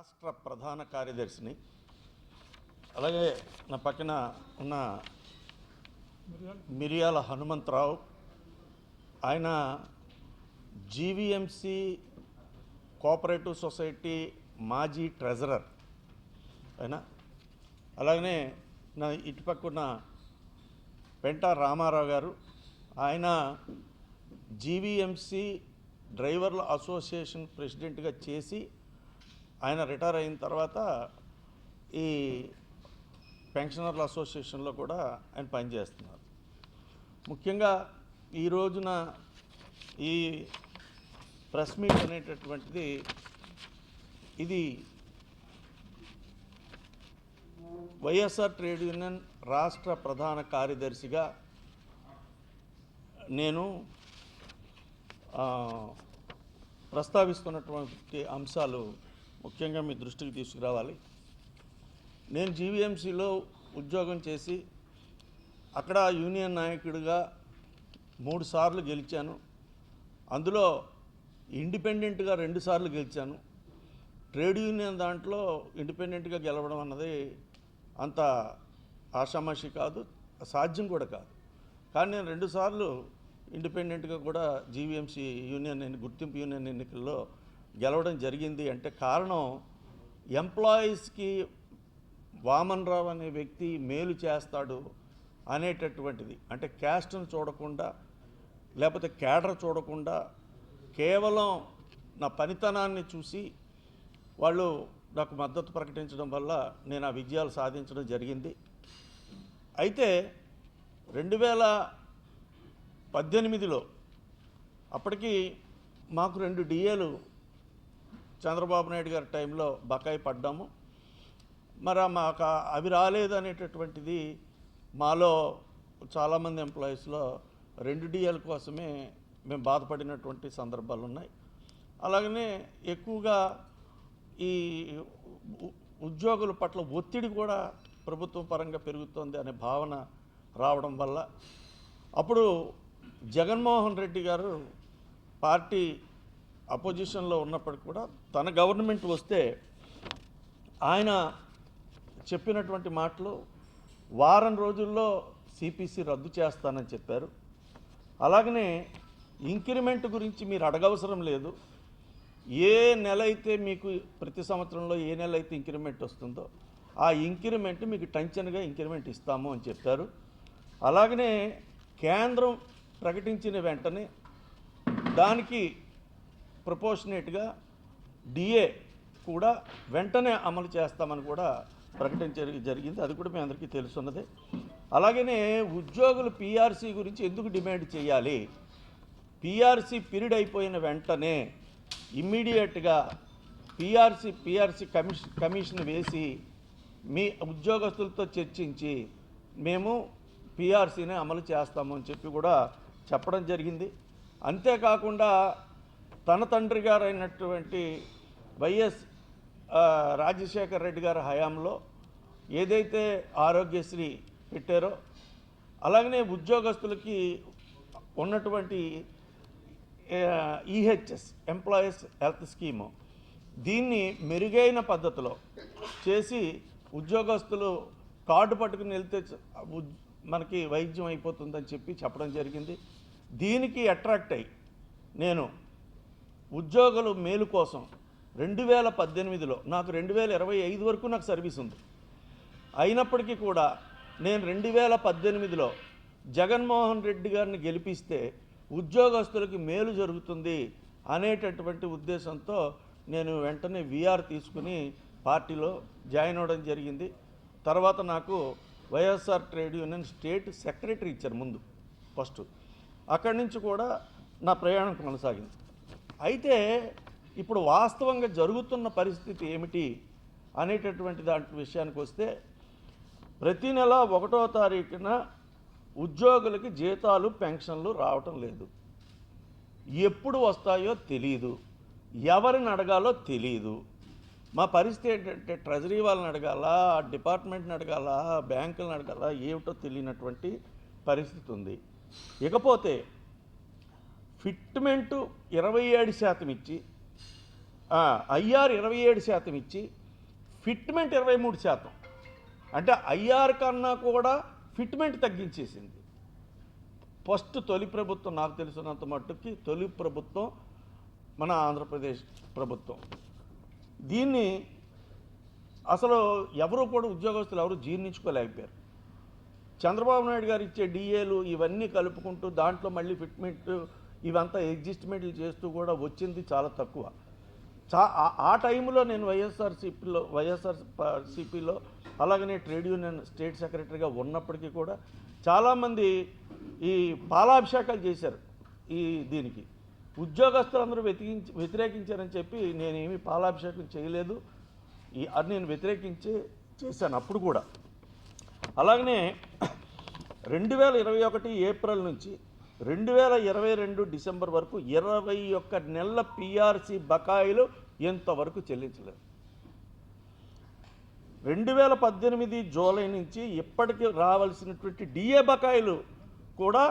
రాష్ట్ర ప్రధాన కార్యదర్శిని అలాగే నా పక్కన ఉన్న మిరియాల హనుమంతరావు ఆయన జీవీఎంసీ కోఆపరేటివ్ సొసైటీ మాజీ ట్రెజరర్ ఆయన. అలాగనే నా ఇటుపక్కున్న పెంట రామారావు గారు ఆయన జీవీఎంసీ డ్రైవర్ల అసోసియేషన్ ప్రెసిడెంట్గా చేసి ఆయన రిటైర్ అయిన తర్వాత ఈ పెన్షనర్ల అసోసియేషన్లో కూడా ఆయన పనిచేస్తున్నారు. ముఖ్యంగా ఈ రోజున ఈ ప్రెస్ మీట్ అనేటటువంటిది ఇది వైఎస్ఆర్ ట్రేడ్ యూనియన్ రాష్ట్ర ప్రధాన కార్యదర్శిగా నేను ప్రస్తావిస్తున్నటువంటి అంశాలు ముఖ్యంగా మీ దృష్టికి తీసుకురావాలి. నేను జీవీఎంసీలో ఉద్యోగం చేసి అక్కడ యూనియన్ నాయకుడిగా మూడు సార్లు గెలిచాను. అందులో ఇండిపెండెంట్గా రెండు సార్లు గెలిచాను. ట్రేడ్ యూనియన్ దాంట్లో ఇండిపెండెంట్గా గెలవడం అన్నది అంత ఆషామాషి కాదు సాధ్యం కూడా కాదు. కానీ నేను రెండుసార్లు ఇండిపెండెంట్గా కూడా జీవీఎంసీ యూనియన్ గుర్తింపు యూనియన్ ఎన్నికల్లో గెలవడం జరిగింది అంటే కారణం ఎంప్లాయీస్కి వామన్ రావు అనే వ్యక్తి మేలు చేస్తాడు అనేటటువంటిది. అంటే క్యాస్ట్ను చూడకుండా లేకపోతే కేడర్ చూడకుండా కేవలం నా పనితనాన్ని చూసి వాళ్ళు నాకు మద్దతు ప్రకటించడం వల్ల నేను ఆ విజయాలు సాధించడం జరిగింది. అయితే రెండు వేల పద్దెనిమిదిలో అప్పటికి మాకు రెండు డిఏలు చంద్రబాబు నాయుడు గారి టైంలో బకాయి పడ్డాము. మరి మాకు అవి రాలేదు అనేటటువంటిది మాలో చాలామంది ఎంప్లాయీస్లో రెండు డిఎల్ కోసమే మేము బాధపడినటువంటి సందర్భాలు ఉన్నాయి. అలాగనే ఎక్కువగా ఈ ఉద్యోగుల పట్ల ఒత్తిడి కూడా ప్రభుత్వం పరంగా పెరుగుతోంది అనే భావన రావడం వల్ల. అప్పుడు జగన్మోహన్ రెడ్డి గారు పార్టీ అపోజిషన్లో ఉన్నప్పటికి కూడా తన గవర్నమెంట్ వస్తే ఆయన చెప్పినటువంటి మాటలు వారం రోజుల్లో సిపిసి రద్దు చేస్తానని చెప్పారు. అలాగనే ఇంక్రిమెంట్ గురించి మీరు అడగవసరం లేదు. ఏ నెల అయితే మీకు ప్రతి సంవత్సరంలో ఏ నెల అయితే ఇంక్రిమెంట్ వస్తుందో ఆ ఇంక్రిమెంట్ మీకు టెన్షన్గా ఇంక్రిమెంట్ ఇస్తాము అని చెప్పారు. అలాగనే కేంద్రం ప్రకటించిన వెంటనే దానికి ప్రపోర్షనేట్గా డిఏ కూడా వెంటనే అమలు చేస్తామని కూడా ప్రకటించ జరిగింది. అది కూడా మీ అందరికీ తెలుసున్నదే. అలాగనే ఉద్యోగులు పీఆర్సీ గురించి ఎందుకు డిమాండ్ చేయాలి? పీఆర్సీ పీరియడ్ అయిపోయిన వెంటనే ఇమ్మీడియట్గా పీఆర్సీ పీఆర్సీ కమిషన్ కమిషన్ వేసి మీ ఉద్యోగస్తులతో చర్చించి మేము పీఆర్సీని అమలు చేస్తాము అని చెప్పి కూడా చెప్పడం జరిగింది. అంతేకాకుండా తన తండ్రి గారు అయినటువంటి వైఎస్ రాజశేఖర్ రెడ్డి గారి హయాంలో ఏదైతే ఆరోగ్యశ్రీ పెట్టారో అలాగనే ఉద్యోగస్తులకి ఉన్నటువంటి ఈహెచ్ఎస్ ఎంప్లాయీస్ హెల్త్ స్కీము దీన్ని మెరుగైన పద్ధతిలో చేసి ఉద్యోగస్తులు కార్డు పట్టుకుని వెళ్తే మనకి వైద్యం అయిపోతుందని చెప్పి చెప్పడం జరిగింది. దీనికి అట్రాక్ట్ అయ్యి నేను ఉద్యోగులు మేలు కోసం రెండు వేల పద్దెనిమిదిలో నాకు రెండు వేల ఇరవై ఐదు వరకు నాకు సర్వీస్ ఉంది. అయినప్పటికీ కూడా నేను రెండు వేల పద్దెనిమిదిలో జగన్మోహన్ రెడ్డి గారిని గెలిపిస్తే ఉద్యోగస్తులకి మేలు జరుగుతుంది అనేటటువంటి ఉద్దేశంతో నేను వెంటనే విఆర్ తీసుకుని పార్టీలో జాయిన్ అవ్వడం జరిగింది. తర్వాత నాకు YSR trade union state secretary ఇచ్చారు ముందు ఫస్ట్. అక్కడి నుంచి కూడా నా ప్రయాణం కొనసాగింది. అయితే ఇప్పుడు వాస్తవంగా జరుగుతున్న పరిస్థితి ఏమిటి అనేటటువంటి దాంట్ విషయానికి వస్తే ప్రతి నెల ఒకటో తారీఖున ఉద్యోగులకి జీతాలు పెన్షన్లు రావటం లేదు. ఎప్పుడు వస్తాయో తెలియదు ఎవరిని అడగాలో తెలియదు మా పరిస్థితి ఏంటంటే ట్రెజరీ వాళ్ళని అడగాల డిపార్ట్మెంట్ని అడగాల బ్యాంకులను అడగాల ఏమిటో తెలియనటువంటి పరిస్థితి ఉంది. ఇకపోతే ఫిట్మెంటు ఇరవై ఏడు శాతం ఇచ్చి ఐఆర్ ఇరవై ఏడు శాతం ఇచ్చి ఫిట్మెంట్ ఇరవై మూడు శాతం. అంటే ఐఆర్ కన్నా కూడా ఫిట్మెంట్ తగ్గించేసింది. ఫస్ట్ తొలి ప్రభుత్వం నాకు తెలిసినంత మట్టుకి తొలి ప్రభుత్వం మన ఆంధ్రప్రదేశ్ ప్రభుత్వం. దీన్ని అసలు ఎవరు కూడా ఉద్యోగస్తులు ఎవరు జీర్ణించుకోలేకపోయారు. చంద్రబాబు నాయుడు గారు ఇచ్చే డిఏలు ఇవన్నీ కలుపుకుంటూ దాంట్లో మళ్ళీ ఫిట్మెంట్ ఇవంతా అడ్జస్ట్మెంట్లు చేస్తూ కూడా వచ్చింది చాలా తక్కువ. చా ఆ- ఆ టైంలో నేను వైఎస్ఆర్సీపీలో వైఎస్ఆర్సీపీలో అలాగనే ట్రేడ్ యూనియన్ స్టేట్ సెక్రటరీగా ఉన్నప్పటికీ కూడా చాలామంది ఈ పాలాభిషేకాలు చేశారు ఈ దీనికి. ఉద్యోగస్తులందరూ వ్యతికించి వ్యతిరేకించారని చెప్పి నేనేమి పాలాభిషేకం చేయలేదు. ఈ అది నేను వ్యతిరేకించి చేశాను అప్పుడు కూడా. అలాగనే రెండు వేల ఇరవై ఒకటి ఏప్రిల్ నుంచి రెండు వేల ఇరవై రెండు డిసెంబర్ వరకు ఇరవై ఒక్క నెలల పిఆర్సి బకాయిలు ఎంతవరకు చెల్లించలేదు. రెండు వేల పద్దెనిమిది జూలై నుంచి ఇప్పటికి రావాల్సినటువంటి డిఏ బకాయిలు కూడా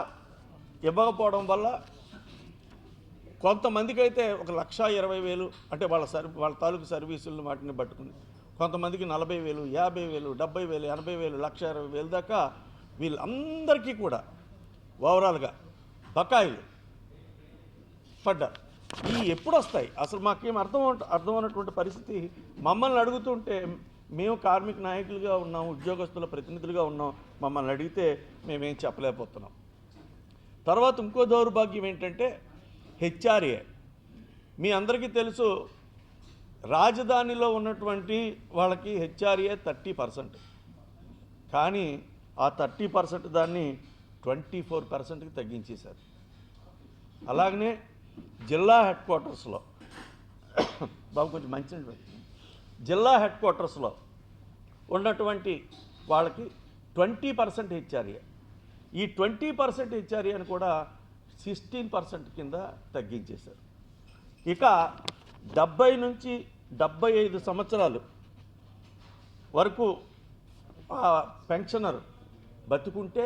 ఇవ్వకపోవడం వల్ల కొంతమందికి అయితే ఒక లక్ష ఇరవై వేలు అంటే వాళ్ళ సర్ వాళ్ళ తాలూకు సర్వీసులను వాటిని పట్టుకుని కొంతమందికి నలభై వేలు యాభై వేలు డెబ్బై వేలు ఎనభై వేలు లక్ష ఇరవై వేలు దాకా వీళ్ళందరికీ కూడా ఓవరాల్గా బకాయిలు. పడ్డారు. ఈ ఎప్పుడు వస్తాయి అసలు మాకేం అర్థం అర్థమైనటువంటి పరిస్థితి? మమ్మల్ని అడుగుతుంటే మేము కార్మిక నాయకులుగా ఉన్నాం ఉద్యోగస్తుల ప్రతినిధులుగా ఉన్నాం. మమ్మల్ని అడిగితే మేమేం చెప్పలేకపోతున్నాం. తర్వాత ఇంకో దౌర్భాగ్యం ఏంటంటే హెచ్ఆర్ఏ. మీ అందరికీ తెలుసు రాజధానిలో ఉన్నటువంటి వాళ్ళకి హెచ్ఆర్ఏ థర్టీ పర్సెంట్. కానీ ఆ థర్టీ పర్సెంట్ దాన్ని ట్వంటీ ఫోర్ పర్సెంట్కి తగ్గించేశారు. అలాగనే జిల్లా హెడ్ క్వార్టర్స్లో బాబు కొంచెం మంచి జిల్లా హెడ్ క్వార్టర్స్లో ఉన్నటువంటి వాళ్ళకి ట్వంటీ పర్సెంట్ హెచ్ఆర్ఏ. ఈ ట్వంటీ పర్సెంట్ హెచ్ఆర్ఏ అని కూడా సిక్స్టీన్ పర్సెంట్ కింద తగ్గించేశారు. ఇక డెబ్బై నుంచి డెబ్బై ఐదు సంవత్సరాలు వరకు ఆ పెన్షనర్ బతుకుంటే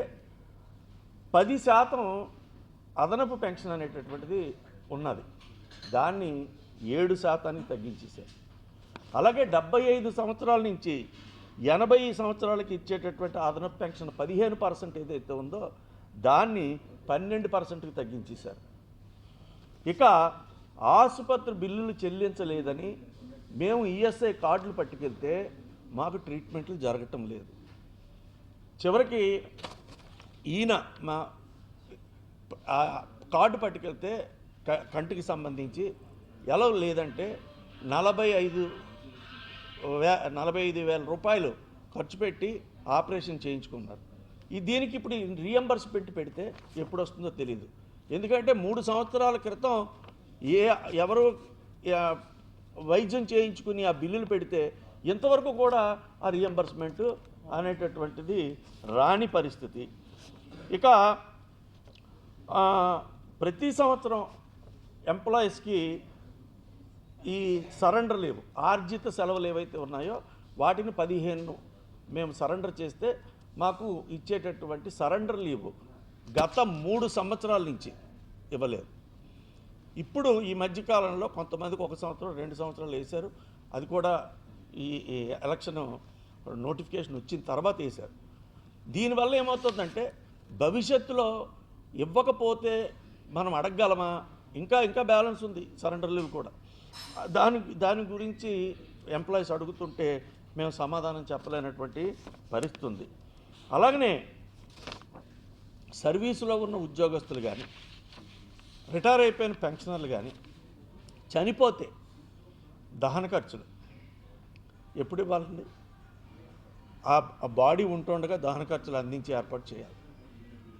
పది శాతం అదనపు పెన్షన్ అనేటటువంటిది ఉన్నది. దాన్ని ఏడు శాతానికి తగ్గించేశారు. అలాగే డెబ్బై ఐదు సంవత్సరాల నుంచి ఎనభై సంవత్సరాలకి ఇచ్చేటటువంటి అదనపు పెన్షన్ పదిహేను పర్సెంట్ ఏదైతే ఉందో దాన్ని పన్నెండు పర్సెంట్కి తగ్గించేశారు. ఇక ఆసుపత్రి బిల్లులు చెల్లించలేదని మేము ఈఎస్ఐ కార్డులు పట్టుకెళ్తే మాకు ట్రీట్మెంట్లు జరగటం లేదు. చివరికి ఈయన మా కార్డు పట్టుకెళ్తే క- కంటికి సంబంధించి ఎలా లేదంటే నలభై ఐదు వే నలభై ఐదు వేల రూపాయలు ఖర్చు పెట్టి ఆపరేషన్ చేయించుకున్నారు. ఈ దీనికి ఇప్పుడు రియంబర్స్ పెట్టి పెడితే ఎప్పుడు వస్తుందో తెలియదు ఎందుకంటే మూడు సంవత్సరాల క్రితం ఏ ఎవరు వైద్యం చేయించుకుని ఆ బిల్లులు పెడితే ఇంతవరకు కూడా ఆ రియంబర్స్మెంట్ అనేటటువంటిది రాని పరిస్థితి. ఇక ప్రతి సంవత్సరం ఎంప్లాయీస్కి ఈ సరెండర్ లీవ్ ఆర్జిత సెలవులు ఏవైతే ఉన్నాయో వాటిని పదిహేను మేము సరెండర్ చేస్తే మాకు ఇచ్చేటటువంటి సరెండర్ లీవ్ గత మూడు సంవత్సరాల నుంచి ఇవ్వలేదు. ఇప్పుడు ఈ మధ్యకాలంలో కొంతమందికి ఒక సంవత్సరం రెండు సంవత్సరాలు వేశారు. అది కూడా ఈ ఈ ఎలక్షన్ నోటిఫికేషన్ వచ్చిన తర్వాత వేశారు. దీనివల్ల ఏమవుతుందంటే భవిష్యత్తులో ఇవ్వకపోతే మనం అడగగలమా? ఇంకా ఇంకా బ్యాలెన్స్ ఉంది సరెండర్ లీవ్ కూడా. దాని దాని గురించి ఎంప్లాయీస్ అడుగుతుంటే మేము సమాధానం చెప్పలేనటువంటి పరిస్థితి ఉంది. అలాగనే సర్వీసులో ఉన్న ఉద్యోగస్తులు కానీ రిటైర్ అయిపోయిన పెన్షనర్లు కానీ చనిపోతే దహన ఖర్చులు ఎప్పుడు ఇవ్వాలండి? ఆ ఆ బాడీ ఉంటుండగా దహన ఖర్చులు అందించి ఏర్పాటు చేయాలి.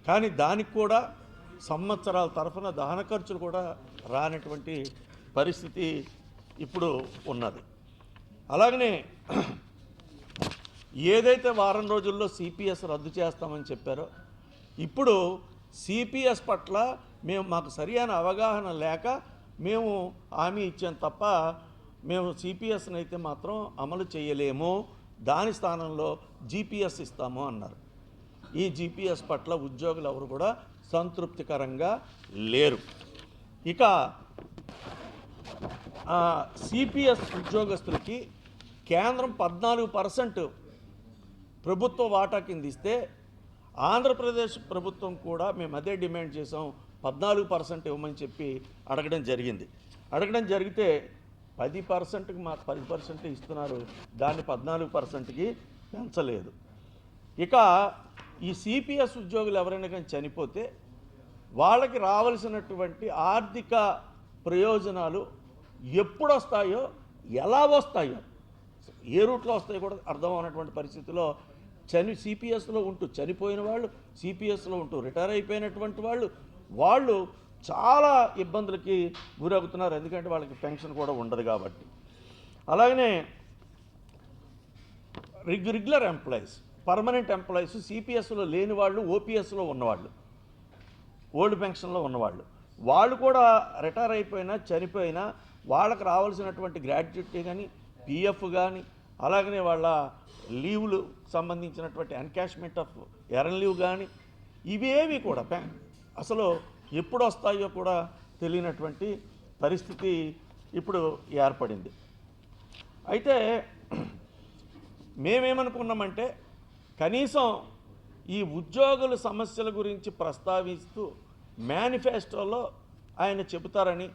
కానీ దానికి కూడా సంవత్సరాల తరఫున దహన ఖర్చులు కూడా రానటువంటి పరిస్థితి ఇప్పుడు ఉన్నది. అలాగనే ఏదైతే వారం రోజుల్లో సిపిఎస్ రద్దు చేస్తామని చెప్పారో ఇప్పుడు సిపిఎస్ పట్ల మేము మాకు సరియైన అవగాహన లేక మేము హామీ ఇచ్చాం తప్ప మేము సిపిఎస్ని అయితే మాత్రం అమలు చేయలేము. దాని స్థానంలో జీపీఎస్ ఇస్తాము అన్నారు. ఈ జీపీఎస్ పట్ల ఉద్యోగులు ఎవరు కూడా సంతృప్తికరంగా లేరు. ఇక సిపిఎస్ ఉద్యోగస్తులకి కేంద్రం పద్నాలుగు పర్సెంట్ ప్రభుత్వ వాటా కింద ఇస్తే ఆంధ్రప్రదేశ్ ప్రభుత్వం కూడా మేము అదే డిమాండ్ చేసాం పద్నాలుగు పర్సెంట్ ఇవ్వమని చెప్పి అడగడం జరిగింది. అడగడం జరిగితే పది పర్సెంట్కి మా పది పర్సెంట్ ఇస్తున్నారు దాన్ని పద్నాలుగు పర్సెంట్కి పెంచలేదు. ఇక ఈ సిపిఎస్ ఉద్యోగులు ఎవరైనా కానీ చనిపోతే వాళ్ళకి రావాల్సినటువంటి ఆర్థిక ప్రయోజనాలు ఎప్పుడు వస్తాయో ఎలా వస్తాయో ఏ రూట్లో వస్తాయో కూడా అర్థం అవనటువంటి పరిస్థితిలో చని సిపిఎస్లో ఉంటూ చనిపోయిన వాళ్ళు సిపిఎస్లో ఉంటూ రిటైర్ అయిపోయినటువంటి వాళ్ళు వాళ్ళు చాలా ఇబ్బందులకి గురవుతున్నారు. ఎందుకంటే వాళ్ళకి పెన్షన్ కూడా ఉండదు కాబట్టి. అలాగనే రెగ్యు రెగ్యులర్ ఎంప్లాయీస్ పర్మనెంట్ ఎంప్లాయీస్ సిపిఎస్లో లేని వాళ్ళు ఓపీఎస్లో ఉన్నవాళ్ళు ఓల్డ్ పెన్షన్లో ఉన్నవాళ్ళు. వాళ్ళు కూడా రిటైర్ అయిపోయినా చనిపోయినా వాళ్ళకి రావాల్సినటువంటి గ్రాడ్యుయేటీ కానీ పిఎఫ్ కానీ అలాగనే వాళ్ళ లీవులు సంబంధించినటువంటి ఎన్కాష్మెంట్ ఆఫ్ ఎరన్ లీవ్ కానీ ఇవేవి కూడా పె- అసలు ఎప్పుడు వస్తాయో కూడా తెలియనటువంటి పరిస్థితి ఇప్పుడు ఏర్పడింది. అయితే మేమేమనుకున్నామంటే కనీసం ఈ ఉద్యోగుల సమస్యల గురించి ప్రస్తావిస్తూ మేనిఫెస్టోలో ఆయన చెబుతారని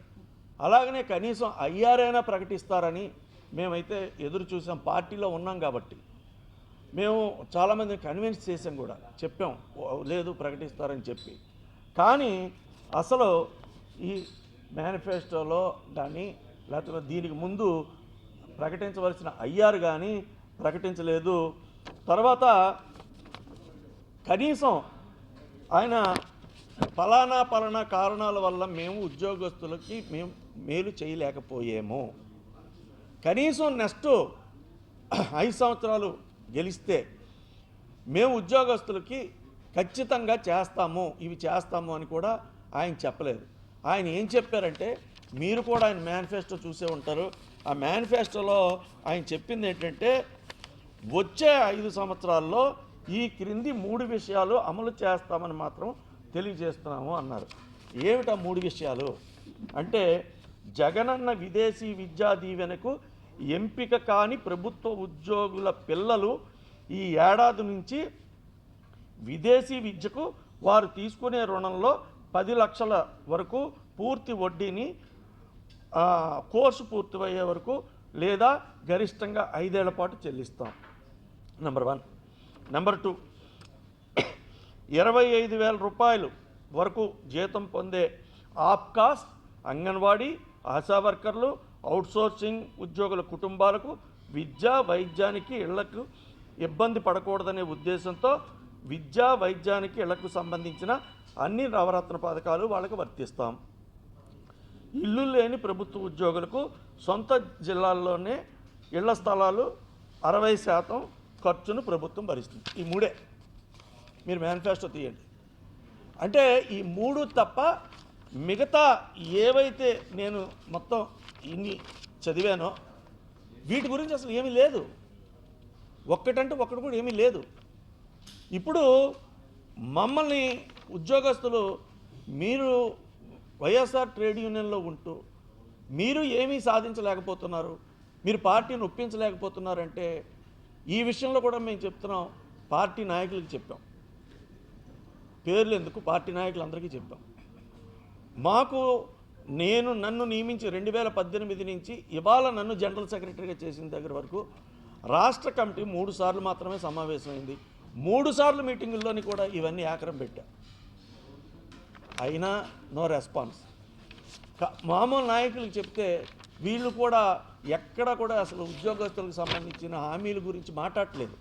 అలాగనే కనీసం అయ్యారైనా ప్రకటిస్తారని మేమైతే ఎదురు చూసాం పార్టీలో ఉన్నాం కాబట్టి. మేము చాలామందిని కన్విన్స్ చేసాం కూడా చెప్పాం "ఓ, లేదు ప్రకటిస్తారని చెప్పి. కానీ అసలు ఈ మేనిఫెస్టోలో కానీ లేకపోతే దీనికి ముందు ప్రకటించవలసిన అయ్యారు కానీ ప్రకటించలేదు. తర్వాత కనీసం ఆయన ఫలానా పలానా కారణాల వల్ల మేము ఉద్యోగస్తులకి మేము మేలు చేయలేకపోయాము. కనీసం నెక్స్ట్ ఐదు సంవత్సరాలు గెలిస్తే మేము ఉద్యోగస్తులకి ఖచ్చితంగా చేస్తాము ఇవి చేస్తాము అని కూడా ఆయన చెప్పలేదు. ఆయన ఏం చెప్పారంటే మీరు కూడా ఆయన మేనిఫెస్టో చూసే ఉంటారు. ఆ మేనిఫెస్టోలో ఆయన చెప్పింది ఏంటంటే వచ్చే ఐదు సంవత్సరాల్లో ఈ క్రింది మూడు విషయాలు అమలు చేస్తామని మాత్రం తెలియజేస్తున్నాము అన్నారు. ఏమిటా మూడు విషయాలు? అంటే జగనన్న విదేశీ విద్యా దీవెనకు ఎంపిక కాని ప్రభుత్వ ఉద్యోగుల పిల్లలు ఈ ఏడాది నుంచి విదేశీ విద్యకు వారు తీసుకునే రుణంలో పది లక్షల వరకు పూర్తి వడ్డీని కోర్సు పూర్తయ్యే వరకు లేదా గరిష్టంగా ఐదేళ్ళ పాటు చెల్లిస్తాం. నెంబర్ వన్ నెంబర్ టూ ఇరవై ఐదు వేల రూపాయలు వరకు జీతం పొందే ఆప్కాస్ అంగన్వాడీ ఆశా వర్కర్లు అవుట్సోర్సింగ్ ఉద్యోగుల కుటుంబాలకు విద్య వైద్యానికి ఇళ్ళకు ఇబ్బంది పడకూడదనే ఉద్దేశంతో విద్యా వైద్యానికి ఇళ్ళకు సంబంధించిన అన్ని నవరత్న పథకాలు వాళ్ళకి వర్తిస్తాం. ఇల్లు లేని ప్రభుత్వ ఉద్యోగులకు సొంత జిల్లాల్లోనే ఇళ్ళ స్థలాలు అరవై శాతం ఖర్చును ప్రభుత్వం భరిస్తుంది. ఈ మూడే. మీరు మేనిఫెస్టో తీయండి. అంటే ఈ మూడు తప్ప మిగతా ఏవైతే నేను మొత్తం ఇన్ని చదివానో వీటి గురించి అసలు ఏమీ లేదు. ఒక్కటంటే ఒక్కటి కూడా ఏమీ లేదు. ఇప్పుడు మమ్మల్ని ఉద్యోగస్తులు మీరు వైఎస్ఆర్ ట్రేడ్ యూనియన్లో ఉంటూ మీరు ఏమీ సాధించలేకపోతున్నారు. మీరు పార్టీని ఒప్పించలేకపోతున్నారంటే ఈ విషయంలో కూడా మేము చెప్తున్నాం పార్టీ నాయకులకు చెప్పాం. పేర్లు ఎందుకు? పార్టీ నాయకులందరికీ చెప్పాం. మాకు నేను నన్ను నియమించి రెండు వేల పద్దెనిమిది నుంచి ఇవాళ నన్ను జనరల్ సెక్రటరీగా చేసిన దగ్గర వరకు రాష్ట్ర కమిటీ మూడు సార్లు మాత్రమే సమావేశమైంది. మూడు సార్లు మీటింగుల్లోని కూడా ఇవన్నీ ఆకరం పెట్టా. అయినా నో రెస్పాన్స్. మామూలు నాయకులకు చెప్తే వీళ్ళు కూడా ఎక్కడ కూడా అసలు ఉద్యోగస్తులకు సంబంధించిన హామీల గురించి మాట్లాడట్లేదు.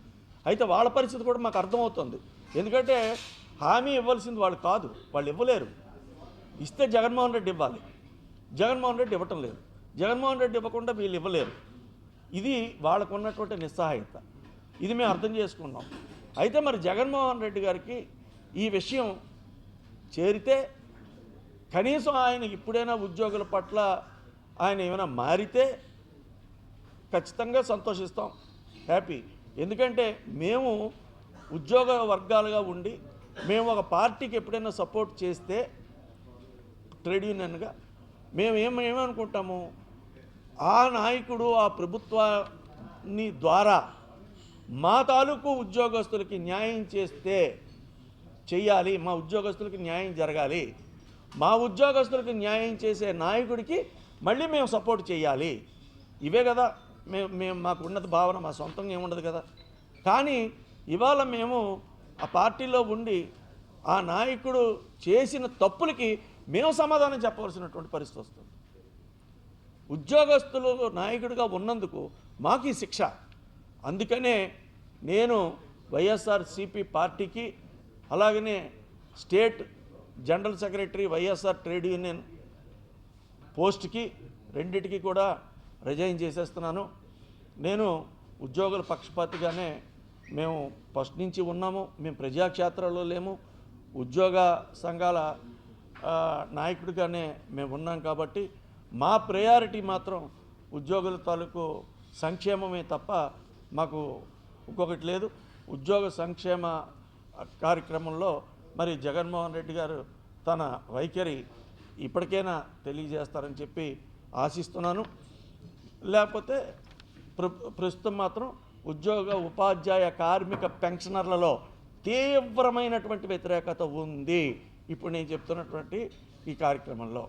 అయితే వాళ్ళ పరిస్థితి కూడా మాకు అర్థమవుతుంది. ఎందుకంటే హామీ ఇవ్వాల్సింది వాళ్ళు కాదు వాళ్ళు ఇవ్వలేరు. ఇస్తే జగన్మోహన్ రెడ్డి ఇవ్వాలి. జగన్మోహన్ రెడ్డి ఇవ్వటం లేదు. జగన్మోహన్ రెడ్డి ఇవ్వకుండా వీళ్ళు ఇవ్వలేరు. ఇది వాళ్ళకు ఉన్నటువంటి నిస్సహాయత. ఇది మేము అర్థం చేసుకున్నాం. అయితే మరి జగన్మోహన్ రెడ్డి గారికి ఈ విషయం చేరితే కనీసం ఆయన ఇప్పుడైనా ఉద్యోగుల పట్ల ఆయన ఏమైనా మారితే ఖచ్చితంగా సంతోషిస్తాం. హ్యాపీ ఎందుకంటే మేము ఉద్యోగ వర్గాలుగా ఉండి మేము ఒక పార్టీకి ఎప్పుడైనా సపోర్ట్ చేస్తే ట్రేడ్ యూనియన్గా మేము ఏం ఏమనుకుంటాము? ఆ నాయకుడు ఆ ప్రభుత్వాన్ని ద్వారా మా తాలూకు ఉద్యోగస్తులకి న్యాయం చేస్తే చెయ్యాలి మా ఉద్యోగస్తులకి న్యాయం జరగాలి. మా ఉద్యోగస్తులకు న్యాయం చేసే నాయకుడికి మళ్ళీ మేము సపోర్ట్ చేయాలి. ఇవే కదా మేము మేము మాకు ఉన్నత భావన మా సొంతంగా ఏముండదు కదా. కానీ ఇవాళ మేము ఆ పార్టీలో ఉండి ఆ నాయకుడు చేసిన తప్పులకి మేము సమాధానం చెప్పవలసినటువంటి పరిస్థితి వస్తుంది. ఉద్యోగస్తులు నాయకుడిగా ఉన్నందుకు మాకు ఈ శిక్ష. అందుకనే నేను వైఎస్ఆర్సిపి పార్టీకి అలాగనే state general secretary YSR trade union పోస్ట్కి రెండిటికి కూడా రిజైన్ చేసేస్తున్నాను. నేను ఉద్యోగుల పక్షపాతిగానే మేము ఫస్ట్ నుంచి ఉన్నాము. మేము ప్రజాక్షేత్రంలో లేము. ఉద్యోగ సంఘాల నాయకుడిగానే మేము ఉన్నాం కాబట్టి మా ప్రయారిటీ మాత్రం ఉద్యోగుల తాలూకు సంక్షేమమే తప్ప మాకు ఇంకొకటి లేదు. ఉద్యోగ సంక్షేమ కార్యక్రమంలో మరి జగన్మోహన్ రెడ్డి గారు తన వైఖరి ఇప్పటికైనా తెలియజేస్తారని చెప్పి ఆశిస్తున్నాను. లేకపోతే ప్రస్తుతం మాత్రం ఉద్యోగ ఉపాధ్యాయ కార్మిక పెన్షనర్లలో తీవ్రమైనటువంటి వ్యతిరేకత ఉంది. ఇప్పుడు నేను చెప్తున్నటువంటి ఈ కార్యక్రమంలో